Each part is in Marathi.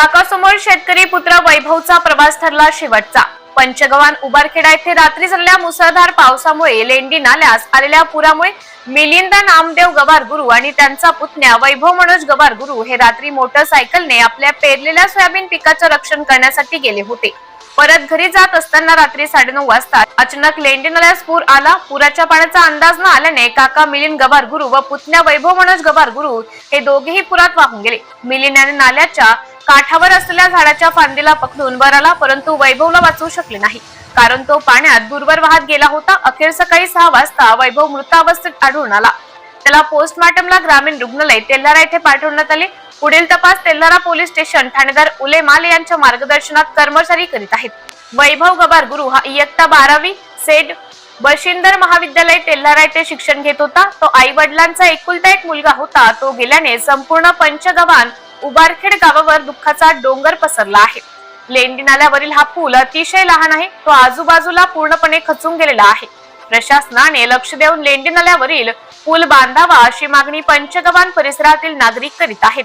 काकासमोर शेतकरी पुत्र वैभवचा प्रवास ठरला शेवटचा. पंचगवान उबारखेडा येथे रात्री झालेल्या मुसळधार पावसामुळे लेंडी नाल्यास आलेल्या पुरामुळे मिलिंद नामदेव गवार गुरु आणि त्यांचा पुतण्या वैभव मनोज गवार गुरु हे रात्री मोटरसायकलने आपल्या पेरलेल्या सोयाबीन पिकाचं रक्षण करण्यासाठी गेले होते. परत घरी जात असताना रात्री साडेनऊ वाजता अचानक लेंडी नाल्यास पूर आला. पुराच्या पाण्याचा अंदाज न आल्याने काका मिलिंद गवार गुरु व पुतण्या वैभव मनोज गवार गुरु हे दोघेही पुरात वाहून गेले. मिलिंद याने नाल्याच्या काठावर असलेल्या झाडाच्या फांदीला पकडून वर आला परंतु वैभवला वाचवू शकले नाही. कारण तो पाण्यात दूरवर वाहत गेला होता. अखेर सकाळी सहा वाजता वैभव मृतावस्थेत आढळून आला. त्याला पोस्टमॉर्टमला ग्रामीण रुग्णालय तेल्हारा येथे पाठवण्यात आले. पुढील तपास तेल्हारा पोलीस स्टेशन ठाणेदार उले माले यांच्या मार्गदर्शनात कर्मचारी करीत आहेत. वैभव गबार गुरु हा इयत्ता बारावी सेड बशिंदर महाविद्यालय तेल्हारा येथे शिक्षण घेत होता. तो आई वडिलांचा एकुलता एक मुलगा होता. तो गेल्याने संपूर्ण पंचगवान उबारखेड गावावर दुःखाचा डोंगर पसरला आहे. लेंडी नाल्यावरील हा पूल अतिशय लहान आहे. तो आजूबाजूला पूर्णपणे खचून गेलेला आहे. प्रशासनाने लक्ष देऊन लेंडी नाल्यावरील पूल बांधावा अशी मागणी पंचगवान परिसरातील नागरिक करीत आहेत.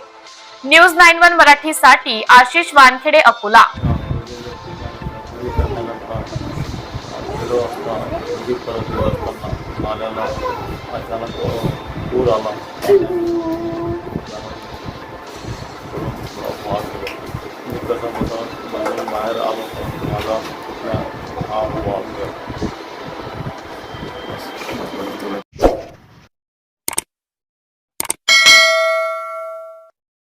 न्यूज नाईन वन मराठीसाठी आशिष वानखेडे अकोला. पूर आला. Allahu Akbar.